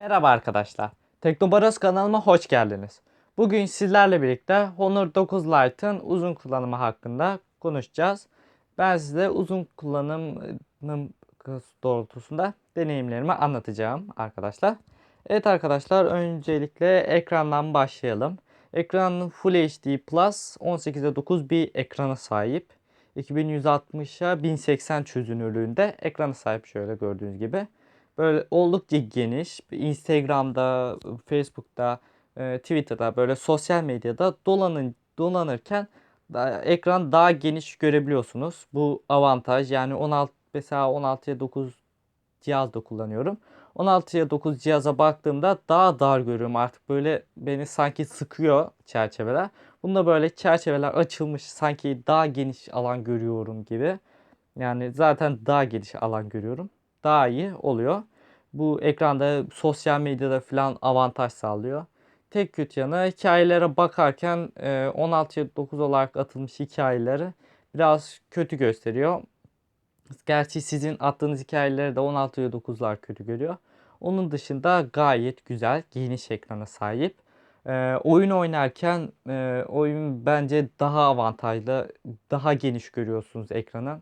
Merhaba arkadaşlar. Teknobaros kanalıma hoş geldiniz. Bugün sizlerle birlikte Honor 9 Lite'ın uzun kullanımı hakkında konuşacağız. Ben size uzun kullanımım doğrultusunda deneyimlerimi anlatacağım arkadaşlar. Evet arkadaşlar öncelikle ekrandan başlayalım. Ekran Full HD Plus 18'e 9 bir ekrana sahip. 2160'a 1080 çözünürlüğünde ekrana sahip şöyle gördüğünüz gibi. Böyle oldukça geniş. Instagram'da, Facebook'ta, e, Twitter'da böyle sosyal medyada dolanın dolanırken da, ekran daha geniş görebiliyorsunuz. Bu avantaj. Yani 16 mesela 16'ya 9 cihazda kullanıyorum. 16'ya 9 cihaza baktığımda daha dar görüyorum artık böyle beni sanki sıkıyor çerçeveler. Bunda böyle çerçeveler açılmış sanki daha geniş alan görüyorum gibi. Yani zaten daha geniş alan görüyorum. Daha iyi oluyor. Bu ekranda sosyal medyada falan avantaj sağlıyor. Tek kötü yanı hikayelere bakarken 16'ya 9 olarak atılmış hikayeleri biraz kötü gösteriyor. Gerçi sizin attığınız hikayeleri de 16'ya 9'lar kötü görüyor. Onun dışında gayet güzel, geniş ekrana sahip. Ee, oyun oynarken e, oyun bence daha avantajlı, daha geniş görüyorsunuz ekranı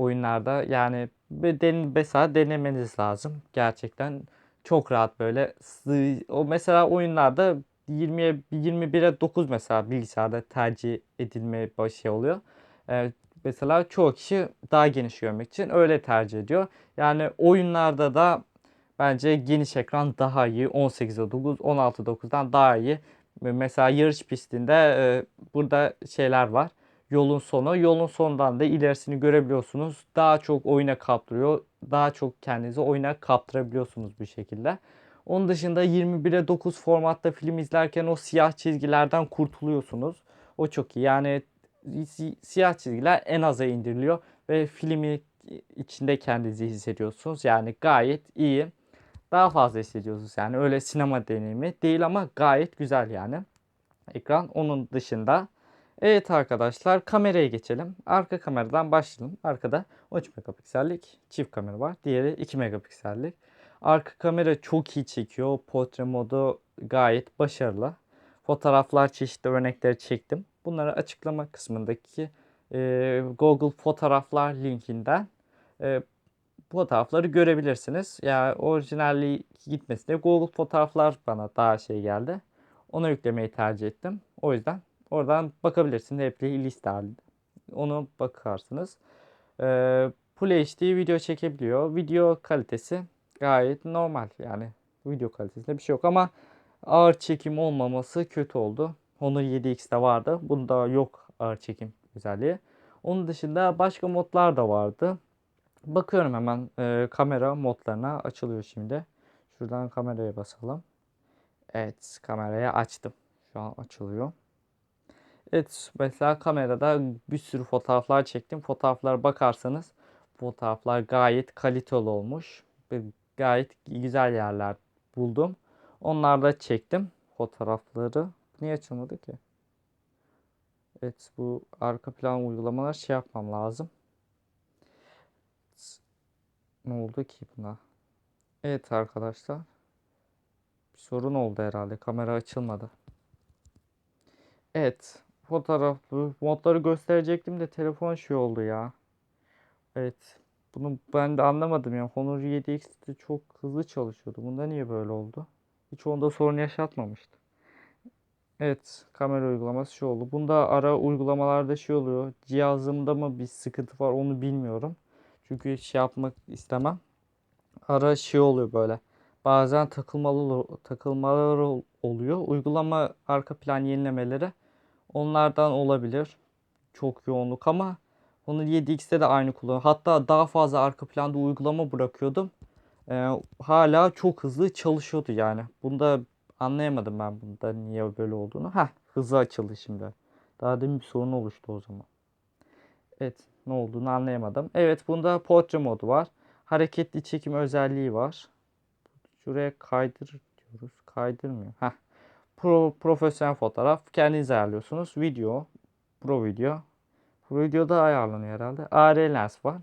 oyunlarda. Yani mesela denemeniz lazım. Gerçekten çok rahat böyle. O mesela oyunlarda 20'ye 21'e 9 mesela bilgisayarda tercih edilme şey oluyor. Ee, mesela çoğu kişi daha geniş görmek için öyle tercih ediyor. Yani oyunlarda da bence geniş ekran daha iyi. 18'e 9, 16'a 9'dan daha iyi. Mesela yarış pistinde e, burada şeyler var. Yolun sonu. Yolun sonundan da ilerisini görebiliyorsunuz. Daha çok oyuna kaptırıyor. Daha çok kendinizi oyuna kaptırabiliyorsunuz bu şekilde. Onun dışında 21'e 9 formatta film izlerken o siyah çizgilerden kurtuluyorsunuz. O çok iyi. Yani siyah çizgiler en aza indiriliyor ve filmi içinde kendinizi hissediyorsunuz. Yani gayet iyi. Daha fazla hissediyorsunuz. Yani öyle sinema deneyimi değil ama gayet güzel yani. Ekran onun dışında. Evet arkadaşlar kameraya geçelim. Arka kameradan başlayalım. Arkada 13 megapiksellik çift kamera var. Diğeri 2 megapiksellik. Arka kamera çok iyi çekiyor. Portre modu gayet başarılı. Fotoğraflar çeşitli örnekleri çektim. Bunları açıklama kısmındaki e, Google fotoğraflar linkinden e, fotoğrafları görebilirsiniz. Ya yani orijinalliği gitmesine Google fotoğraflar bana daha şey geldi. Ona yüklemeyi tercih ettim. O yüzden oradan bakabilirsiniz. Hep liste halinde. Onu bakarsınız. Ee, Full HD video çekebiliyor. Video kalitesi gayet normal. Yani video kalitesinde bir şey yok ama ağır çekim olmaması kötü oldu. Honor 7X'te vardı. Bunda yok ağır çekim özelliği. Onun dışında başka modlar da vardı. Bakıyorum hemen e, kamera modlarına açılıyor şimdi. Şuradan kameraya basalım. Evet kamerayı açtım. Şu an açılıyor. Evet mesela kamerada bir sürü fotoğraflar çektim. Fotoğraflara bakarsanız fotoğraflar gayet kaliteli olmuş. Ve gayet güzel yerler buldum. Onlarda çektim fotoğrafları. Niye açılmadı ki? Evet bu arka plan uygulamalar şey yapmam lazım. Ne oldu ki buna? Evet arkadaşlar. Bir sorun oldu herhalde. Kamera açılmadı. Evet. Fotoğraflı modları gösterecektim de telefon şey oldu ya. Evet. Bunu ben de anlamadım ya. Honor 7X'de çok hızlı çalışıyordu. Bunda niye böyle oldu? Hiç onda sorun yaşatmamıştı. Evet. Kamera uygulaması şey oldu. Bunda ara uygulamalarda şey oluyor. Cihazımda mı bir sıkıntı var onu bilmiyorum. Çünkü şey yapmak istemem. Ara şey oluyor böyle. Bazen takılmalı takılmalar oluyor. Uygulama arka plan yenilemeleri onlardan olabilir. Çok yoğunluk ama onu 7x'te de aynı kullanıyorum. Hatta daha fazla arka planda uygulama bırakıyordum. Ee, hala çok hızlı çalışıyordu yani. Bunda anlayamadım ben bunda niye böyle olduğunu. Heh hızlı açıldı şimdi. Daha demin bir sorun oluştu o zaman. Evet ne olduğunu anlayamadım. Evet bunda portre modu var. Hareketli çekim özelliği var. Şuraya kaydır diyoruz. Kaydırmıyor. Heh. Pro, profesyonel fotoğraf. Kendiniz ayarlıyorsunuz. Video. Pro video. Pro videoda ayarlanıyor herhalde. AR lens var.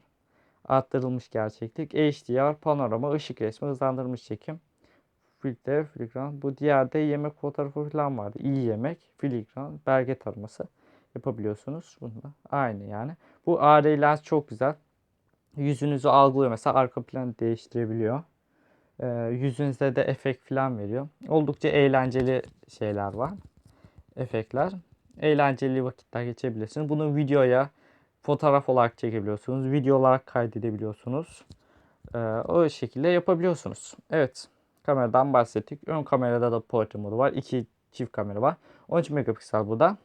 Arttırılmış gerçeklik. HDR, panorama, ışık resmi, hızlandırılmış çekim. filtre, filigran. Bu diğerde yemek fotoğrafı falan vardı. İyi yemek, filigran, belge taraması yapabiliyorsunuz. Bunda aynı yani. Bu AR lens çok güzel. Yüzünüzü algılıyor. Mesela arka planı değiştirebiliyor. Ee, yüzünüze de efekt falan veriyor. Oldukça eğlenceli şeyler var. Efektler. Eğlenceli vakitler geçebilirsiniz. Bunu videoya fotoğraf olarak çekebiliyorsunuz. Video olarak kaydedebiliyorsunuz. Ee, o şekilde yapabiliyorsunuz. Evet. Kameradan bahsettik. Ön kamerada da portre modu var. İki çift kamera var. 13 megapiksel bu da.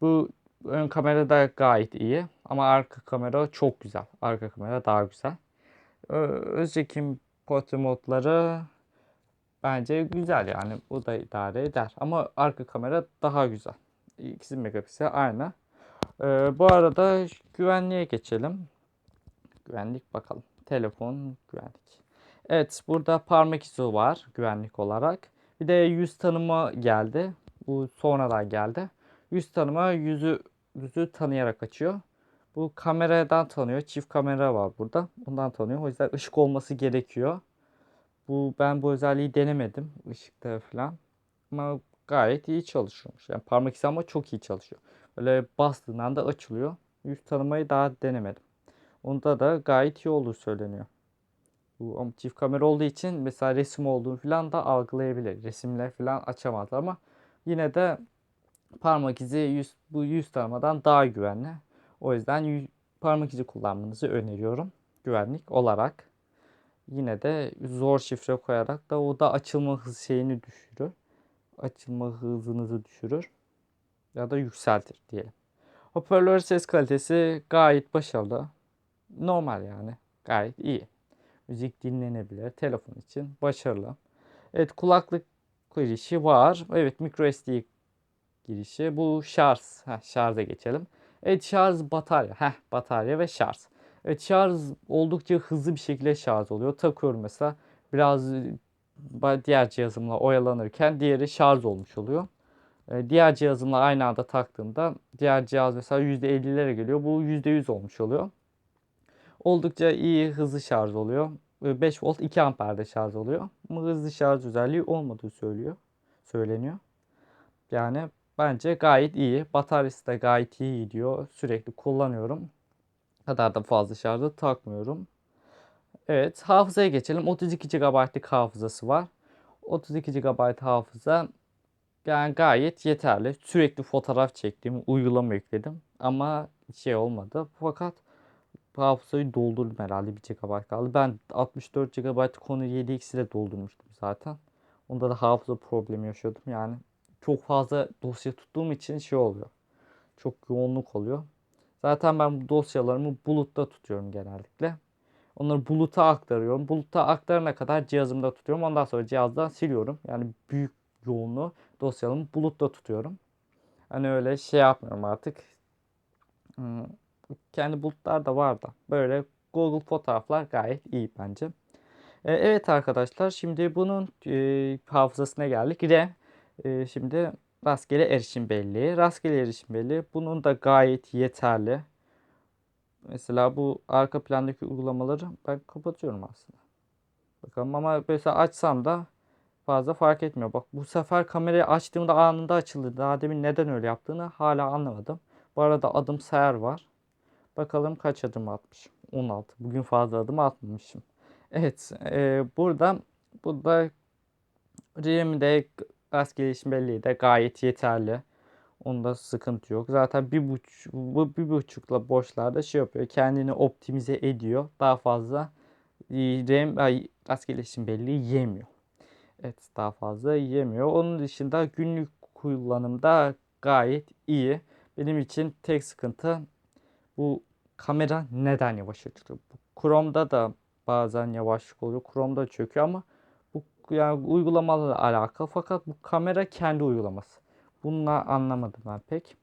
Bu ön kamera da gayet iyi. Ama arka kamera çok güzel. Arka kamera daha güzel. Ee, öz çekim portre modları bence güzel yani. Bu da idare eder. Ama arka kamera daha güzel. İkisi megapiksel aynı. Ee, bu arada güvenliğe geçelim. Güvenlik bakalım. Telefon güvenlik. Evet burada parmak izi var güvenlik olarak. Bir de yüz tanıma geldi. Bu sonradan geldi. Yüz tanıma yüzü yüzü tanıyarak açıyor. Bu kameradan tanıyor. Çift kamera var burada. Bundan tanıyor. O yüzden ışık olması gerekiyor. Bu ben bu özelliği denemedim ışıkta falan. Ama gayet iyi çalışıyormuş. Yani parmak izi ama çok iyi çalışıyor. Böyle bastığından da açılıyor. Yüz tanımayı daha denemedim. Onda da gayet iyi olduğu söyleniyor. Bu ama çift kamera olduğu için mesela resim olduğunu falan da algılayabilir. Resimle falan açamaz ama yine de parmak izi yüz, bu yüz tanımadan daha güvenli. O yüzden yüz, parmak izi kullanmanızı öneriyorum güvenlik olarak. Yine de zor şifre koyarak da o da açılma hız şeyini düşürür. Açılma hızınızı düşürür. Ya da yükseltir diyelim. Hoparlör ses kalitesi gayet başarılı. Normal yani. Gayet iyi. Müzik dinlenebilir. Telefon için başarılı. Evet kulaklık girişi var. Evet micro SD girişi. Bu şarj. Heh, şarja geçelim. Evet şarj batarya. Heh, batarya ve şarj. Evet şarj oldukça hızlı bir şekilde şarj oluyor. Takıyorum mesela. Biraz diğer cihazımla oyalanırken diğeri şarj olmuş oluyor. Diğer cihazımla aynı anda taktığımda diğer cihaz mesela %50'lere geliyor. Bu %100 olmuş oluyor. Oldukça iyi hızlı şarj oluyor. 5 volt 2 amperde şarj oluyor. Ama hızlı şarj özelliği olmadığı söylüyor. Söyleniyor. Yani bence gayet iyi. Bataryası da gayet iyi gidiyor. Sürekli kullanıyorum. Kadar da fazla şarjı takmıyorum. Evet hafızaya geçelim. 32 GB'lık hafızası var. 32 GB hafıza yani gayet yeterli. Sürekli fotoğraf çektim, uygulama yükledim ama şey olmadı. Fakat hafızayı doldurdum herhalde 1 GB kaldı. Ben 64 GB konu 7X ile doldurmuştum zaten. Onda da hafıza problemi yaşıyordum. Yani çok fazla dosya tuttuğum için şey oluyor. Çok yoğunluk oluyor. Zaten ben dosyalarımı bulutta tutuyorum genellikle. Onları buluta aktarıyorum. Buluta aktarana kadar cihazımda tutuyorum. Ondan sonra cihazdan siliyorum. Yani büyük yoğunluğu dosyalarımı bulutta tutuyorum. Hani öyle şey yapmıyorum artık. Hmm, kendi bulutlar da var da. Böyle Google fotoğraflar gayet iyi bence. E, evet arkadaşlar şimdi bunun e, hafızasına geldik. RAM e, şimdi rastgele erişim belleği. Rastgele erişim belleği bunun da gayet yeterli. Mesela bu arka plandaki uygulamaları ben kapatıyorum aslında. Bakalım ama mesela açsam da fazla fark etmiyor. Bak bu sefer kamerayı açtığımda anında açıldı. Daha demin neden öyle yaptığını hala anlamadım. Bu arada adım sayar var. Bakalım kaç adım atmışım. 16. Bugün fazla adım atmamışım. Evet. E, burada burada RAM'de gaz gelişim belleği de gayet yeterli. Onda sıkıntı yok. Zaten bir buçuk, bu bir buçukla boşlarda şey yapıyor. Kendini optimize ediyor. Daha fazla RAM, ay, gaz gelişim belleği yemiyor. Evet daha fazla yemiyor. Onun dışında günlük kullanımda gayet iyi. Benim için tek sıkıntı bu kamera neden yavaş açılıyor? Chrome'da da bazen yavaşlık oluyor. Chrome'da çöküyor ama yani uygulamalarla alakalı fakat bu kamera kendi uygulaması. Bununla anlamadım ben pek.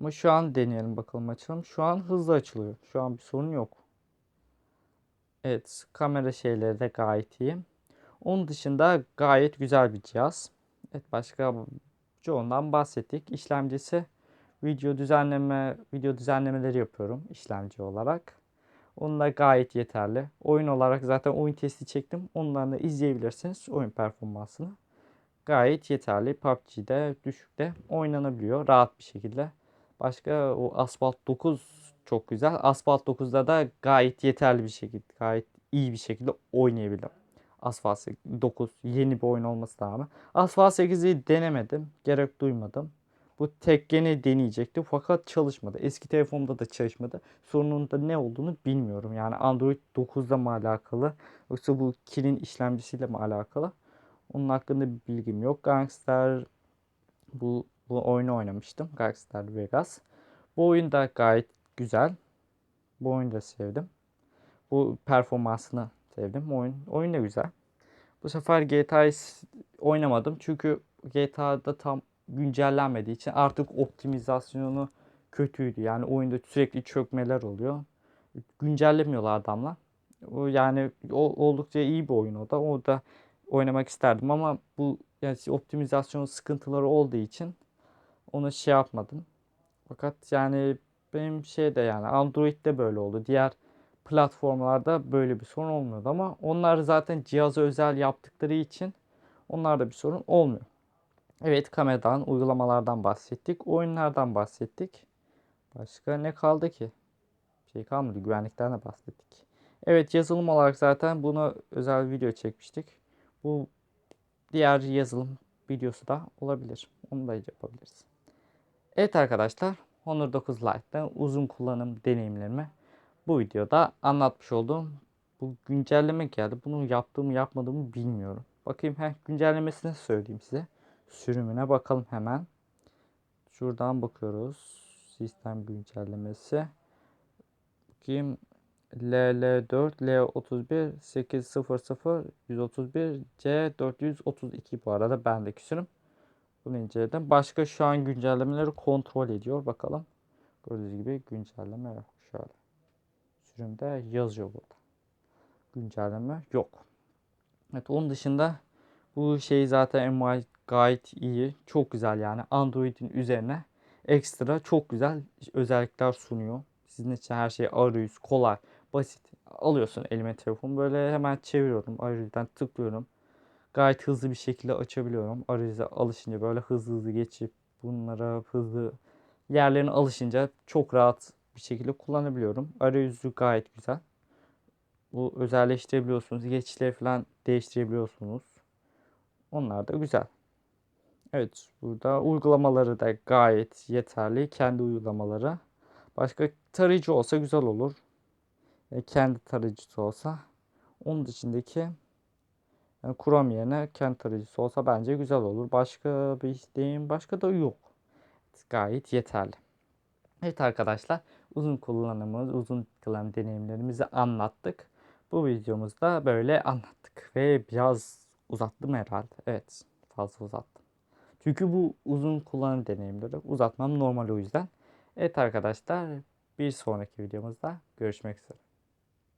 Ama şu an deneyelim bakalım açalım. Şu an hızlı açılıyor. Şu an bir sorun yok. Evet kamera şeyleri de gayet iyi. Onun dışında gayet güzel bir cihaz. Evet başka çoğundan bahsettik. İşlemcisi video düzenleme video düzenlemeleri yapıyorum işlemci olarak. Onunla gayet yeterli. Oyun olarak zaten oyun testi çektim. Ondan da izleyebilirsiniz oyun performansını. Gayet yeterli. PUBG'de düşükte oynanabiliyor rahat bir şekilde. Başka o Asphalt 9 çok güzel. Asphalt 9'da da gayet yeterli bir şekilde, gayet iyi bir şekilde oynayabildim. Asphalt 9 yeni bir oyun olması rağmen. Asphalt 8'i denemedim. Gerek duymadım. Bu Tekken'i deneyecektim fakat çalışmadı. Eski telefonumda da çalışmadı. Sorunun da ne olduğunu bilmiyorum. Yani Android 9'da mı alakalı yoksa bu Kirin işlemcisiyle mi alakalı? Onun hakkında bir bilgim yok. Gangster bu bu oyunu oynamıştım. Gangster Vegas. Bu oyun da gayet güzel. Bu oyunu da sevdim. Bu performansını sevdim. Oyun oyun da güzel. Bu sefer GTA'yı oynamadım çünkü GTA'da tam güncellenmediği için artık optimizasyonu kötüydü. Yani oyunda sürekli çökmeler oluyor. Güncellemiyorlar adamlar. O yani o, oldukça iyi bir oyun o da. O da oynamak isterdim ama bu yani optimizasyon sıkıntıları olduğu için onu şey yapmadım. Fakat yani benim şeyde yani Android'de böyle oldu. Diğer platformlarda böyle bir sorun olmuyordu ama onlar zaten cihaza özel yaptıkları için onlarda bir sorun olmuyor. Evet kameradan, uygulamalardan bahsettik. Oyunlardan bahsettik. Başka ne kaldı ki? Şey kalmadı. Güvenlikten de bahsettik. Evet yazılım olarak zaten bunu özel video çekmiştik. Bu diğer yazılım videosu da olabilir. Onu da yapabiliriz. Evet arkadaşlar Honor 9 Lite'da uzun kullanım deneyimlerimi bu videoda anlatmış oldum. Bu güncelleme geldi. Bunu yaptığımı yapmadığımı bilmiyorum. Bakayım heh, güncellemesini söyleyeyim size. Sürümüne bakalım hemen. Şuradan bakıyoruz. Sistem güncellemesi. Bakayım LL4 L31 800 131 C432 bu arada bendeki sürüm. Bunu inceledim. Başka şu an güncellemeleri kontrol ediyor. Bakalım. Gördüğünüz gibi güncelleme yok. Şöyle. Sürümde yazıyor burada. Güncelleme yok. Evet onun dışında bu şey zaten MI gayet iyi. Çok güzel yani. Android'in üzerine ekstra çok güzel özellikler sunuyor. Sizin için her şey arayüz, kolay, basit. Alıyorsun elime telefonu böyle hemen çeviriyorum. Arayüzden tıklıyorum. Gayet hızlı bir şekilde açabiliyorum. Arayüze alışınca böyle hızlı hızlı geçip bunlara hızlı yerlerine alışınca çok rahat bir şekilde kullanabiliyorum. Arayüzü gayet güzel. Bu özelleştirebiliyorsunuz. Geçişleri falan değiştirebiliyorsunuz. Onlar da güzel. Evet burada uygulamaları da gayet yeterli. Kendi uygulamaları. Başka tarayıcı olsa güzel olur. E, kendi tarayıcısı olsa. Onun dışındaki yani Chrome yerine kendi tarayıcısı olsa bence güzel olur. Başka bir isteğim başka da yok. Gayet yeterli. Evet arkadaşlar uzun kullanımımız, uzun kullanım deneyimlerimizi anlattık. Bu videomuzda böyle anlattık ve biraz uzattım herhalde. Evet fazla uzattım. Çünkü bu uzun kullanım deneyimleri uzatmam normal o yüzden. Evet arkadaşlar bir sonraki videomuzda görüşmek üzere.